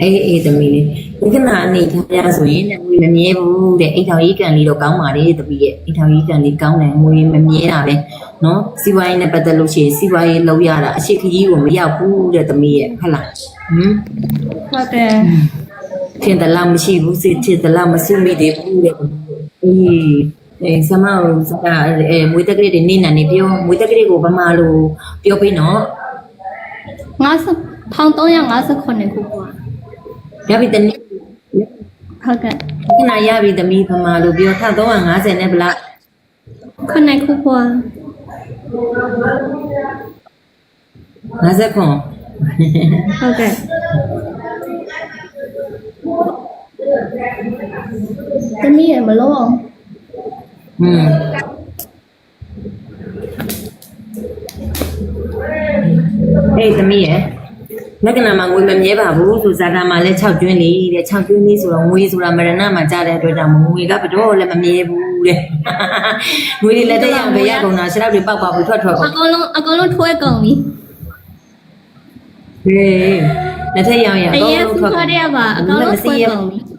အေးအေးသမီးလေးဒီကနာအနေထားရဆိုရင်လည်းငွေမမြဲဘူးတဲ့အိမ်ထောင်ကြီးကံလေးတော့ကောင်းပါလေသမီးရဲ့အိမ်ထောင်ကြီးကံလေးကောင်းတယ်ငွေမမြဲတာပဲနော်စီးပွားရေးနဲ့ပတ်သက်လို့ရှိရင်စီးပွားရေးလုပ်ရတာအရှိခကြီးကိုမရောက်ဘူးတဲ့သမီးရဲ့ဟုတ်လားဟမ်ဟုတ်တယ်ထင်တယ်လားမရှိဘူးစိတ်ထင်တယ်လားမစုမိသေးဘူးတဲ့အေးအဲဆမအောင်စကားအဲမွေးတက်ကလေးတွေနေနာနေပြောမွေးတက်ကလေးကိုဗမာလိုပြောပေးနော်50 1359ခုကွာ ရပြီတနေ့ဟုတ်ကဲ့ခဏရပြီသမီးဗမာလိုပြော1350နဲ့ဗလားခုနှစ်ခုကွာ50ခွန်ဟုတ်ကဲ့သမီးရမလို့အောင်อืม လက္ခဏာမှာငွေမမြဲပါဘူးဆိုဇာတာမှာလည်း6ကျွန်းလေးတဲ့6ကျွန်းလေးဆိုတော့ငွေဆိုတာမရဏမှာကြားတဲ့အတွက်ကြောင့်ငွေကဘတော့လည်းမမြဲဘူးတဲ့ငွေတွေလက်တက်ရဘယ်ရကုန်တာခြေထောက်တွေပေါက်ပါဘူးထွက်ထွက်အကုန်ကုန်လုံးအကုန်လုံးထွဲကုန်ပြီဟေးလက်ထက်ရအောင်ရအအကုန်ရင်လုံးစူထွက်ခါတဲ့ပါအကုန်လုံးထွဲကုန်ပြီဟေး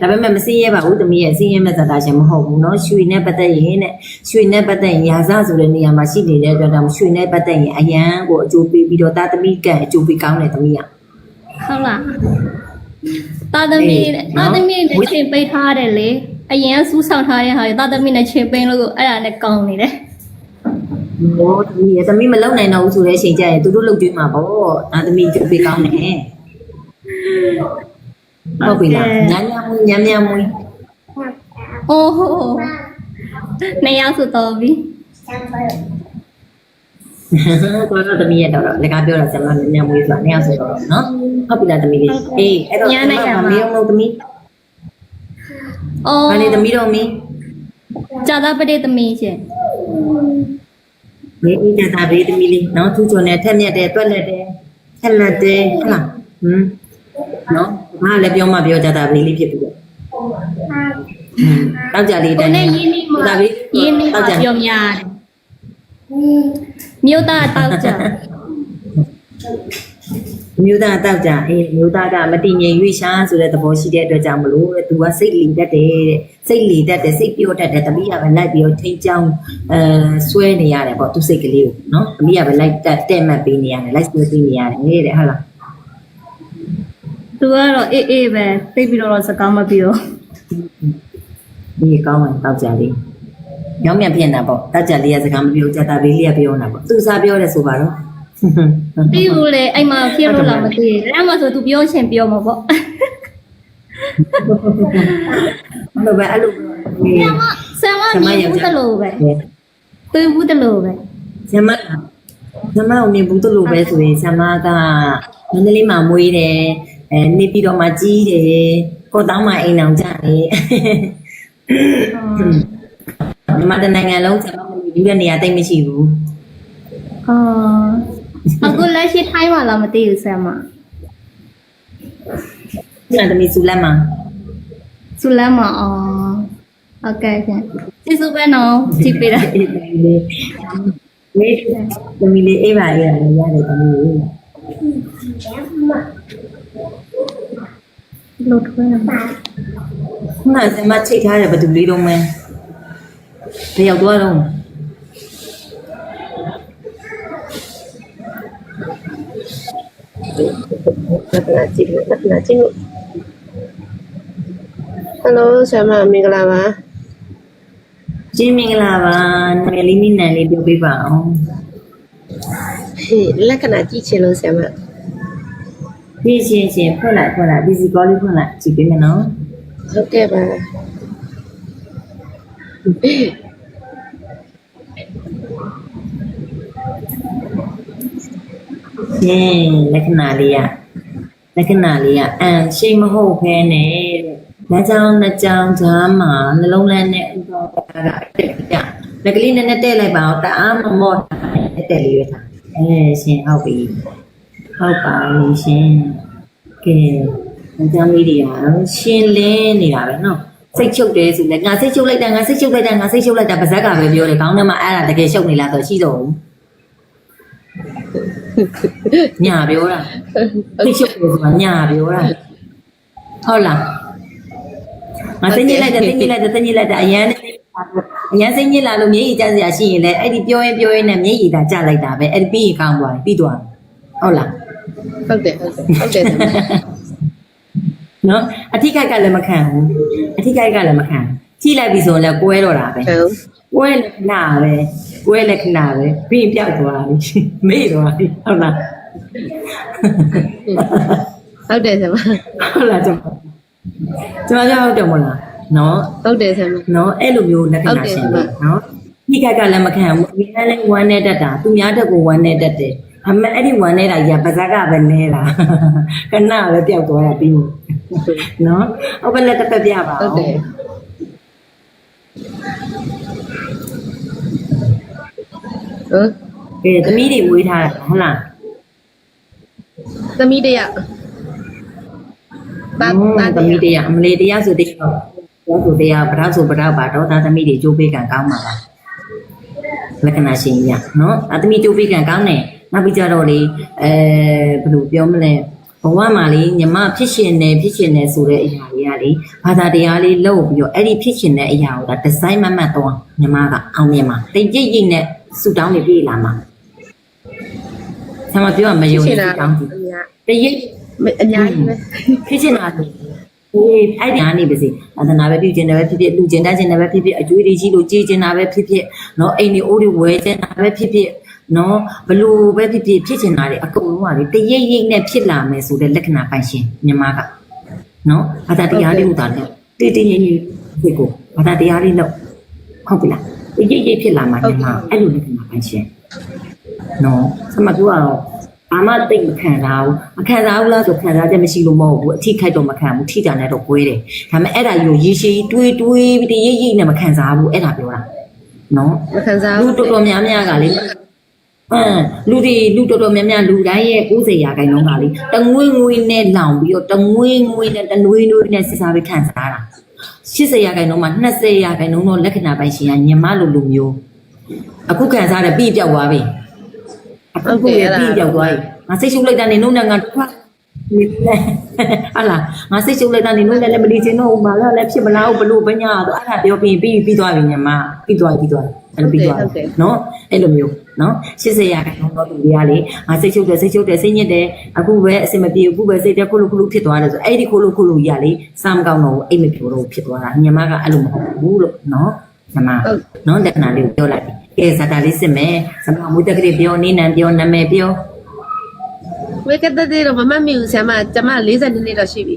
ဒါပေမဲ့မစင်းရဲပါဘူးသမီးရဲ့စင်းရဲမဲ့ဇာတာရှင်မဟုတ်ဘူးเนาะရွှေနဲ့ပတ်သက်ရင်တဲ့ရွှေနဲ့ပတ်သက်ရင်ရာဇဆိုတဲ့နေရာမှာရှိနေတဲ့အတွက်တော့ရွှေနဲ့ပတ်သက်ရင်အရန်ကိုအကျိုးပေးပြီးတော့တာသမီးကအကျိုးပေးကောင်းတယ်သမီးက ဟုတ်လားတာသမီးတာသမီးနဲ့ချိန်ပိတ်ထားတယ်လေအရင်စူးဆောင်ထားတဲ့ဟာတာသမီးနဲ့ချိန်ပိတ်လို့အဲ့ဒါနဲ့ကောင်းနေတယ် ဟောသမီးရဲ့သမီးမလုံနိုင်တော့ဘူးဆိုတဲ့အချိန်ကျရင်သူတို့လုံကျွေးမှာပေါ့တာသမီးအကျိုးပေးကောင်းတယ် ဟုတ်ပြီလားညံ့ညံ့မွေးညံ့ညံ့မွေးအိုးဟိုနေရဆိုတော့ပြီကိုတော့သမီးရဲ့တော့လက်ကားပြောတာဆက်မညံ့ညံ့မွေးဆိုတာနေရာဆိုတော့နော်ဟုတ်ပြီလားသမီးလေးအေးအဲ့တော့မမေးအောင်လို့သမီးအိုးဘာနေသမီးတော့မင်းဇာတာပတိသမီးရှင်နေအိကြတာဘေးသမီးလေးနော်သူ့ချုံနဲ့ထက်မြက်တယ်တွက်လက်တယ်ထက်လက်တယ်ဟုတ်လားဟမ် နော်ဘာလည်းပြောမှပြောကြတာဘေးလေးဖြစ်ပြီတော့တောက်ကြလေးတကိုန်းနဲ့ရင်းနှီးမှာဒါဘေးရင်းနှီးမှာပြောများတယ်မြို့သားတောက်ကြမျိုးသားတောက်ကြအေးမျိုးသားကမတည်ငြိမ်ရွေ့ရှားဆိုတဲ့သဘောရှိတဲ့အတွက်ကြောင့်မလို့တဲ့သူကစိတ်လီတတ်တယ်တဲ့စိတ်လီတတ်တယ်စိတ်ပြောတတ်တယ်တမီးကပဲလိုက်ပြီးတော့ထိန်းချောင်းအဲဆွဲနေရတယ်ပေါ့သူစိတ်ကလေးကိုနော်တမီးကပဲလိုက်တက်တဲ့မှတ်ပေးနေရတယ်လိုက်ဆွဲပေးနေရတယ်တဲ့ဟုတ်လား သူကတော့အေးအေးပဲသိပြီးတော့စကားမပြောဒီကောင်းဝင်တောက်ကြလေးညောင်းမြန်ဖြစ်နေတာပေါ့တောက်ကြလေးကစကားမပြောကြတာဘေးလေးကပြောနေတာပေါ့သူစားပြောတယ်ဆိုပါတော့ပြီးဘူးလေအိမ်မှာဖြစ်လို့လားမသိဘူးအဲ့မှာဆိုသူပြောချင်ပြောမှာပေါ့ဘယ်ပဲအဲ့လိုဆမ်မဆမ်မမြင်ဘူးတလို့ပဲသူဘူးတလို့ပဲဇမဇမအောင်မြင်ဘူးတလို့ပဲဆိုရင်ဇမကမန္တလေးမှာမွေးတယ် အဲနေပြီးတော့မှကြီးတယ်ကိုတောင်းမှအိမ်အောင်ကြတယ်မြန်မာတနိုင်ငံလုံးဇမမနေဘူးတဲ့နေရာတိတ်မရှိဘူးအော်အခုလက်ရှိထိုင်းမှာလားမသိဘူးဆမ်မညသမီးစုလက်မှာစူလမ်းမအော်ဟုတ်ကဲ့ရှင်ကျေးဇူးပဲနော်ကြည့်ပေးတာအေးသမီးလေးမေးသမီးလေးအေးပါအေးရတယ်ရတယ်သမီးလေး လို့ထွေးမှာခုနကဇမချိတ်ထားတယ်ဘယ်သူလေးတော့မဲတယောက်သွားတော့လက္ခဏာကြည့်လို့လက္ခဏာကြည့်လို့ဟယ်လိုဆရာမမင်္ဂလာပါကျင်းမင်္ဂလာပါနာမည်လေးနိနန်လေးပြောပေးပါအောင်ဟေးလက္ခဏာကြည့်ချင်လို့ဆရာမ ပြည့်ရှင်ရှင်ဖွင့်လိုက်ဖွင့်လိုက် busy call လေးဖွင့်လိုက်ကြည့်ပေးမယ်နော်ဟုတ်ကဲ့ပါရှင်းလက္ခဏာလေးကလက္ခဏာလေးကအန်ရှိမဟုတ်ဖဲနဲ့လက်ချောင်းနှစ်ချောင်းကြားမှာနှလုံးလန်းနဲ့ဥတော်ကတက်ကြလက်ကလေးနည်းနည်းတက်လိုက်ပါအောင်တအားမမော့တက်တက်လေးပဲထားအဲရှင်ဟုတ်ပြီ ဟုတ်ပါပြီရှင်ကဲအကြောင်းလေးတွေကရှင်းလင်းနေတာပဲနော်စိတ်ချုပ်တယ်ဆိုလဲငါစိတ်ချုပ်လိုက်တာငါစိတ်ချုပ်လိုက်တာငါစိတ်ချုပ်လိုက်တာပါဇက်ကပဲပြောတယ်ခေါင်းထဲမှာအဲ့ဒါတကယ်ရှုပ်နေလားဆိုရှိတော့ညာပြောတာသိချုပ်လို့ဆိုတာညာပြောတာဟုတ်လားငါသိညစ်လိုက်တယ်သိညစ်လိုက်တယ်သိညစ်လိုက်တယ်အရန်အရန်စိတ်ညစ်လာလို့မျက်ရည်ကျစရာရှိရင်လည်းအဲ့ဒီပြောရင်ပြောရင်နဲ့မျက်ရည်သာကျလိုက်တာပဲအဲ့ဒီပြီးရင်ကောင်းသွားပြီပြီးသွားဟုတ်လား ဟုတ်တယ်ဟုတ်တယ်ဟုတ်တယ်ဆရာမနော်အထိခိုက်ကလည်းမခံဘူးအထိခိုက်ကလည်းမခံကြည့်လိုက်ပြီဆိုရင်လည်းကွဲတော့တာပဲဟုတ်ကွဲလက္ခဏာပဲကွဲလက္ခဏာပဲပြီးရင်ပြောက်သွားပြီမေ့သွားပြီဟုတ်လားဟုတ်တယ်ဆရာမဟုတ်လားကျွန်မကျွန်မကြောက်ဟုတ်တယ်မလားနော်ဟုတ်တယ်ဆရာမနော်အဲ့လိုမျိုးလက္ခဏာရှင်တယ်နော်ဒီကကလည်းမခံဘူးအရင်လည်းဝမ်းနေတတ်တာသူများတက်ကိုဝမ်းနေတတ်တယ် အမေအဲ့ဒီဝမ်းနေတာကြီးကပါဇက်ကပဲနေတာခဏပဲပြောက်သွားတာပြီးနော်ဟုတ်ပဲလက်တစ်ပတ်ပြပါဟုတ်တယ်ဟမ်ကဲသမီးတွေဝေးထားတာဟုတ်လားသမီးတရပါอืมပါသမီးတရားအမလေးတရားဆိုတရားတော့ဆိုတရားဗရောက်ဆိုဗရောက်ပါတော့ဒါသမီးတွေကြိုးပေးကံကောင်းပါလားလက္ခဏာရှင်ကြီးကနော်အသမီးကြိုးပေးကံကောင်းတယ် နောက်ပြီးကြတော့လေအဲဘယ်လိုပြောမလဲဘဝမှာလေညီမဖြစ်ရှင်နေဖြစ်ရှင်နေဆိုတဲ့အရာတွေကလေဘာသာတရားလေးလုပ်ပြီးတော့အဲ့ဒီဖြစ်ရှင်တဲ့အရာကိုဒါဒီဇိုင်းမတ်မတ်တော့ညီမကအောင်မြင်မှာတိတ်ကြိတ်ကြိတ်နဲ့ဆူတောင်းနေပြေးလာမှာဆရာမပြောရမယုံရှကြည်င်ဆူတာတောင်းကြည့်အများတရိပ်အများကြီးပဲဖြစ်ချင်တာလေအေးအဲ့ဒီအနေပဲစီအသနာပဲပြုချင်တယ်ပဲဖြစ်ဖြစ်လူကျင်တတ်ချင်တယ်ပဲဖြစ်ဖြစ်အကျွေးတွေကြီးလို့ကြေးချင်တာပဲဖြစ်ဖြစ်နော်အိမ်တွေအိုးတွေဝဲချင်တာပဲဖြစ်ဖြစ် နော်ဘလို့ပဲဖြစ်ဖြစ်ဖြစ်ချင်တာတွေအကုန်လုံးကလေတရိပ်ရိပ်နဲ့ဖြစ်လာမယ်ဆိုတဲ့လက္ခဏာပိုင်ရှင်ညီမကနော်ဘာသာတရားလေးဟူတာလေတေးတေးငြိမ်ငြိမ်ဖြစ်ကိုဘာသာတရားလေးလို့ဟုတ်ပြီလားတရိပ်ရိပ်ဖြစ်လာမှညီမအဲ့လိုလက္ခဏာပိုင်ရှင်နော်ဆမပြောတော့အာမတိတ်မခံစားဘူးမခံစားဘူးလားဆိုခံစားချက်မရှိလို့မဟုတ်ဘူးအထိခိုက်တော့မခံဘူးထိတာနဲ့တော့ကွဲတယ်ဒါပေမဲ့အဲ့ဒါယူရေရှည်တွေးတွေးပြီးရိပ်ရိပ်နဲ့မခံစားဘူးအဲ့ဒါပြောတာနော်မခံစားလူဘူးတော်တော်များများကလေအင်း လူတွေလူတော်တော်များများလူတိုင်းရဲ့90ရာခိုင်နှုန်းကလေတငွေငွေနဲ့လောင်ပြီးတော့တငွေငွေနဲ့တနွေနွေနဲ့စစ်စားပြီးခံစားတာ80ရာခိုင်နှုန်းမှာ20ရာခိုင်နှုန်းတော့လက္ခဏာပိုင်ရှင်ကညမလိုလိုမျိုးအခုခံစားတယ်ပြီးပြောက်သွားပြီအခုကပြီးပြောက်သွားပြီငါစိတ်ရှုပ်လိုက်တာနေနှုတ်နဲ့ငါထွက်နေလဲ ဟာလားငါစိတ်ရှုပ်လိုက်တာနေနှုတ်နဲ့လည်းမလီချင်တော့ဘူးမလားလည်းဖြစ်မလားဘလို့ဘညာတော့အဲ့ဒါပြောပြီးပြီးပြီးသွားပြီညမပြီးသွားပြီပြီးသွားပြီအဲ့လိုပြီးသွားပြီနော်အဲ့လိုမျိုးနော်80ရာခိုင်နှုန်းတော့လူတွေကလေငါစိတ်ချုပ်တယ်စိတ်ချုပ်တယ်စိတ်ညစ်တယ်အခုပဲအစင်မပြေဘူးအခုပဲစိတ်တက်ခုလူခုလူဖြစ်သွားတယ်ဆိုအဲ့ဒီခုလူခုလူကြီးကလေစားမကောင်းတော့ဘူးအိတ်မပြောတော့ဘူးဖြစ်သွားတာညီမကအဲ့လိုမဟုတ်ဘူးလို့နော်ညီမနော်လက္ခဏာလေးကိုပြောလိုက်ပြီကဲဇာတာလေးစစ်မယ်ဇမမွေးတက်ကလေးပြောနေနံပြောနာမည်ပြော ဝေကတတဲ့တော့မမတ်မိဘူးဆရာမကျမ40နှစ်တော့ရှိပြီ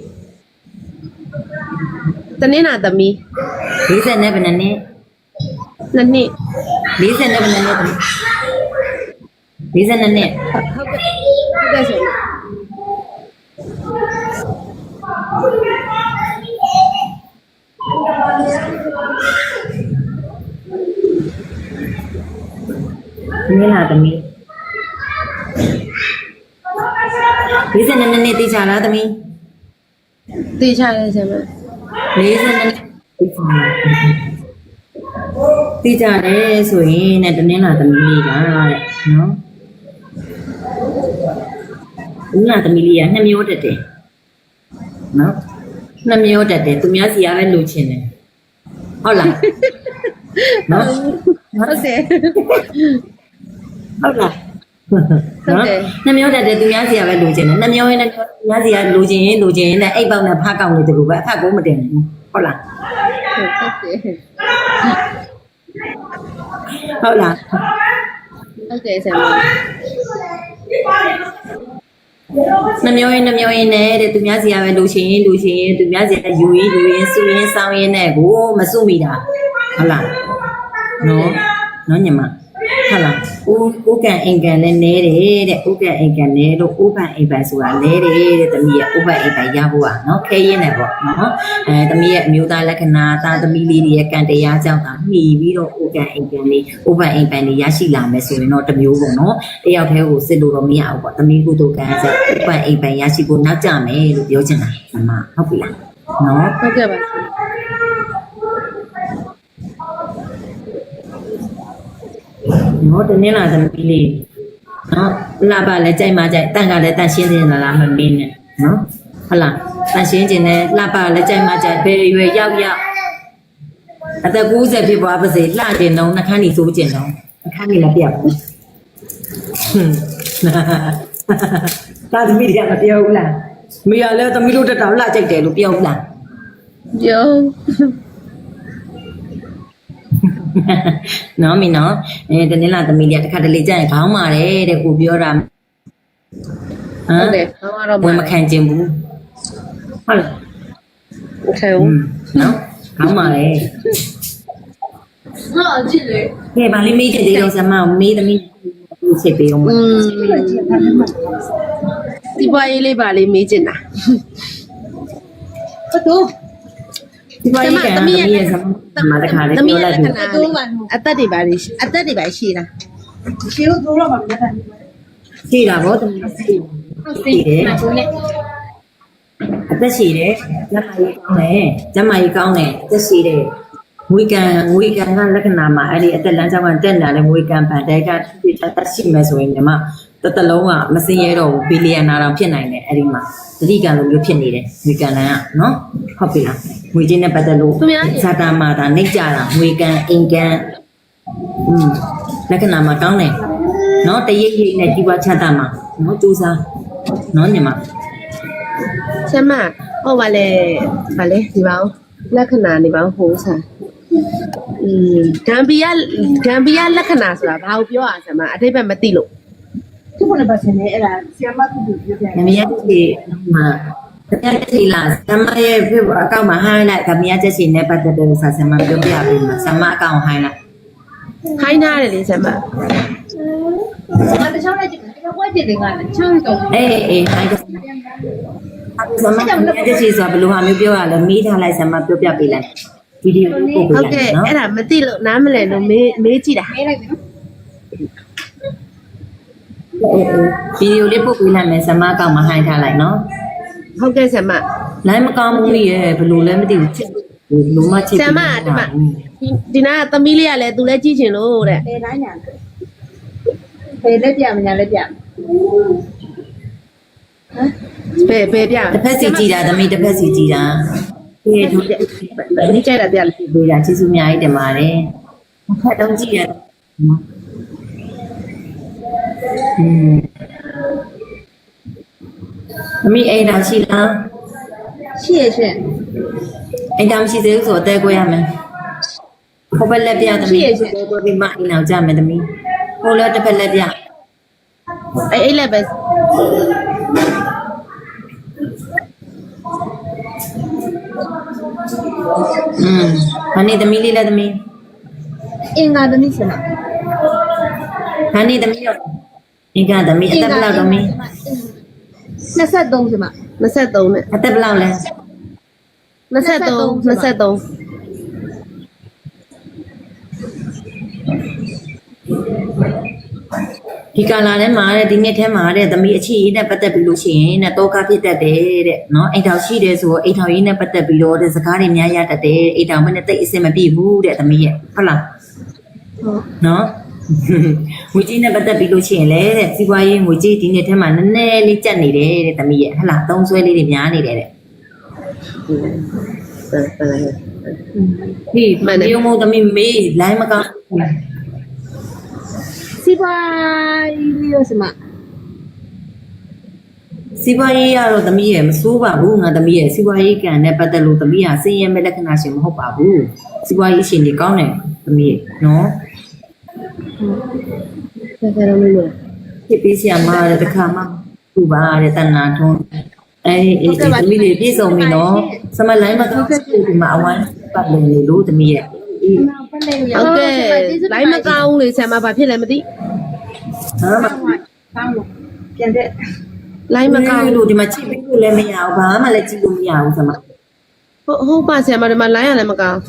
တနင်္လာသမီး40နဲ့ဘယ်နှစ်နှစ်နှစ်နှစ်40နဲ့ဘယ်နှစ်နှစ်သမီး40နဲ့နှစ်ဟုတ်ကဲ့ဟုတ်ကဲ့ဆရာမမင်းလားသမီး 40နဲ့နှစ်တိချလားသမီးတေးချရဲဆရာမ40နဲ့တိကြတယ်ဆိုရင်နဲ့တနင်္လာသမီးလေးကတဲ့နော်တနင်္လာသမီးလေးကနှစ်မျိုးတက်တယ်နော်နှစ်မျိုးတက်တယ်သူများစီရပဲလိုချင်တယ်ဟုတ်လားနော်ဟုတ်တယ်ဟုတ်လား ဟုတ်တယ်နှစ်မျိုးတက်တယ်သူများစီရပဲလိုချင်တယ်နှစ်မျိုးရင်းနဲ့သူများစီရလိုချင်ရင်လိုချင်ရင်လည်းအိတ်ပေါက်နဲ့ဖားကောက်နေတယ်လို့ပဲအဖက်ကိုမတင်ဘူးဟုတ်လားဟုတ်တယ်ဟုတ်လားဟုတ်တယ်ဆရာမနှမျိုးရင်နှမျိုးရင်နဲ့တဲ့သူများစီရပဲလူချင်းရင်လူချင်းရင်သူများစီရယူရင်ယူရင်စူရင်စောင်းရင်နဲ့ကိုမစုမိတာဟုတ်လားနော်နော်ညီမဟုတ်လား ဦးဦးကန်အင်ကန်လည်းနဲတယ်တဲ့ဦးကန်အင်ကန်နဲလို့ဦးပန်အိမ်ပန်ဆိုတာနဲတယ်တဲ့သမီးရဲ့ဦးပန်အိမ်ပန်ရဖို့อ่ะနော်ခဲရင်နဲ့ပေါ့နော်အဲသမီးရဲ့အမျိုးသားလက္ခဏာသားသမီးလေးတွေရဲ့ကံတရားကြောင့်သာမှီပြီးတော့ဦးကန်အင်ကန်လေးဦးပန်အိမ်ပန်လေးရရှိလာမယ်ဆိုရင်တော့တစ်မျိုးပေါ့နော်တယောက်တည်းကိုစစ်လို့တော့မရဘူးပေါ့သမီးကုသိုလ်ကံဆက်ဥပ္ပန်အိမ်ပန်ရရှိဖို့နောက်ကြမယ်လို့ပြောချင်တာမမဟုတ်ပြီလားနော်ဟုတ်ကဲ့ပါဆရာ နော်တနင်္လာသမီးလေးနော်လာပါလဲကြိုက်မှကြိုက်တန့်ကလည်းတန့်ရှင်းနေလားမမင်းနဲ့နော်ဟုတ်လားတန့်ရှင်းခြင်းနဲ့လာပါလဲကြိုက်မှကြိုက်ဘယ်ရွယ်ရောက်ရောက်အသက်90ဖြစ်သွားပါစေလှကျင်တော့နှခမ်းနေစိုးကျင်တော့နှခမ်းနေလည်းပြတ်ဘူးဟွန်းဒါသမီးတွေကမပြောဘူးလားမိရလဲသမီးတို့တက်တောင်လှကြိုက်တယ်လို့ပြောဘူးလားယုံ နော်မင်းနော်အဲတနေ့လာသမီးလေးကတစ်ခါတလေကြာရင်ခေါင်းမာတယ်တဲ့ကိုပြောတာဟ ဟုတ် မ် တယ်ဟောတော့ ဝင်မခံကျင်ဘူးဟုတ်လား โอเค อืมနော်ခေါင်းမာတယ် ဟာကြည့်လေ ကဲဗာလေးမေးတဲ့ဒီတော့ဆမမေးသမီးစစ်ပေးအောင် อืมဒီပွားရေးလေးပါလေးမေးချင်တာ ဘသူ ဒီပါရေးကသမီးရဲ့ဆမတခါလေးသမီးပြောရဲ့လိုက်လပြီက္ခဏာလေးအသက်တွေပါလေးအသက်တွေပါရှိတာရှင်းလို့တော့ပါမလဲရှိတာဗောသမီးရှိဟုတ်စီမချိုးနဲ့အသက်ရှိတယ်ကျမကြီးကောင်းတယ်ကျမကြီးကောင်းတယ်အသက်ရှိတယ်ငွေကံငွေကံကလက္ခဏာမှာအဲ့ဒီအသက်လမ်းကြောင်းကတက်လာတဲ့ငွေကံဗန်တဲကပြချတတ်ရှိမယ်ဆိုရင်ညီမ တတလုံးကမစင်ရတော့ဘူးဘီလီယံနာတောင်ဖြစ်နိုင်တယ်အဲ့ဒီမှာသတိကံလိုမျိုးဖြစ်နေတယ်ငွေကံလမ်းကနော်ဟုတ်ပြီလားငွေချင်းနဲ့ပတ်သက်လို့ဇာတာမာတာနှိမ့်ကြတာငွေကံအိမ်ကံอืมလက္ခဏာမှာကောင်းတယ်နော်တရိပ်ရိပ်နဲ့ဒီပွားချတာမှာနော်စူးစားနော်ညီမ ဆမဟုတ်ပါလေဗာလေဒီပါဦးလက္ခဏာနေပါဦးဟိုးစားอืมဂမ်ဘီယာဂမ်ဘီယာလက္ခဏာဆိုတာဘာကိုပြောอ่ะဆမအတိတ်ပဲမသိလို့ သူ့ဘယ်ပါစနေအဲ့ဒါဆီယမသူတို့ပြောပြ။ငမရတဲ့စီမှာတဲ့စီလာဆမရဲ့ဖေအကောင့်မှာ highlight ငမရတဲ့စီနဲ့ပတ်သက်တဲ့စာဆမပြောပြပေးမှာဆမအကောင့် highlight ခိုင်းထားတယ်လေဆမငါတခြားလိုက်ကြည့်တယ်ဘွားကြည့်တယ်ကလည်းချမ်းတော့အေးအေး highlight ဆမငမရတဲ့စီဆိုတာဘယ်လိုဟာမျိုးပြောရလဲမိထားလိုက်ဆမပြောပြပေးလိုက်ဗီဒီယိုပို့ပေးဟုတ်လိုကဲ့က်နော်အဲ့ဒါမသိလို့နားမလည်လို့မေးမေးကြည့်တာမေးလိုက်ပြီနော် အေးအေးဗီဒီယိုလေးပို့ပေးလိုက်မယ်ဆမအကောင့်မှာ highlight ထားလိုက်နော်ဟုတ်ကဲ့ဆမလိုင်းမကောင်းဘူးရဲ့ဘယ်လိုလဲမသိဘူးချစ်လူမချစ်ဆမဒီမှာဒီဒီနာကသမီးလေးကလည်းသူလည်းကြည့်ချင်လို့တဲ့လေတိုင်းညာဖေးလက်ပြမညာလက်ပြဘယ်ဘယ်ပြတစ်ဖက်စီကြည်တာသမီးတစ်ဖက်စီကြည်တာအေးတို့တဲ့ဒီကြိုက်တာပြလေပေးတာကျေးဇူးအများကြီးတင်ပါတယ်။ဖတ်တော့ကြည့်ရနော်။ อืมအမိအိမ်တော်ရှိလား ရှိရရှင် အိမ်တော်မရှိသေးဘူးဆိုအသေးကိုရမယ်။ဟိုဘက်လက်ပြသမီးကိုဒီမအိမ်တော်ကြမယ်သမီး။ဟိုလည်းတစ်ဖက်လက်ပြ အဲ့အဲ့လည်းပဲ ။อืมဟာနေသမီးလေးလည်းသမီး အင်္ဂါသမီးစမ ဟာနေသမီးရော အင်္ဂါသမီးအသက်ဘယ်လောက်သမီး23စမ23နဲ့အသက်ဘယ်လောက်လဲ23 23ဒီကာလာထဲမှာတဲ့ဒီနှစ်ထဲမှာတဲ့သမီးအချစ်ရေးနဲ့ပတ်သက်ပြီးလို့ရှိရင်တဲ့တောကဖြစ်တတ်တယ်တဲ့နော်အိမ်ထောင်ရှိတယ်ဆိုတော့အိမ်ထောင်ရေးနဲ့ပတ်သက်ပြီးတော့တဲ့စကားတွေများရတတ်တယ်အိမ်ထောင်မနဲ့တိတ်အဆင်မပြေဘူးတဲ့သမီးရဲ့ဟုတ်လားဟုတ်နော် ငွေကြီးနဲ့ပတ်သက်ပြီးလို့ရှိရင်လည်းတဲ့စီးပွားရေးငွေကြီးဒီနှစ်ထဲမှာနည်းနည်းလေးကျက်နေတယ်တဲ့သမီးရဲ့ဟုတ်လားသုံးဆွဲလေးတွေများနေတယ်တဲ့ဒီမနေမို့သမီးမေးလိုင်းမကောင်းစီပါရီလျစမစီးပွားရေးရတော့သမီးရဲ့မစိုးပါဘူးငါသမီးရဲ့စီးပွားရေးကံနဲ့ပတ်သက်လို့သမီးဟာစင်ရဲမဲ့လက္ခဏာရှင်မဟုတ်ပါဘူးစီးပွားရေးရှင်တွေကောင်းတယ်သမီးနော် ဆက်ဆက်တော့မလို့ဖြစ်ပြီးဆရာမတဲ့တခါမှသူ့ပါတဲ့တဏ္ဍာထုံးအဲဒီအေးသမီးလေးပြည့်စုံပြီနော်စမလိုင်းမကောင်းဒီမှာအဝမ်းပတ်လည်နေလို့သမီးရဲ့အေးနောက်ပတ်နေရဟုတ်ကဲ့လိုင်းမကောင်းလေဆရာမဘာဖြစ်လဲမသိဟာမကောင်းလို့ပြန်တဲ့လိုင်းမကောင်းလို့ဒီမှာချိတ်ပြီးလို့လည်းမရဘူးဘာမှလည်းကြည့်လို့မရဘူးစမဟုတ်ဟုတ်ပါဆရာမဒီမှာလိုင်းရလည်းမကောင်း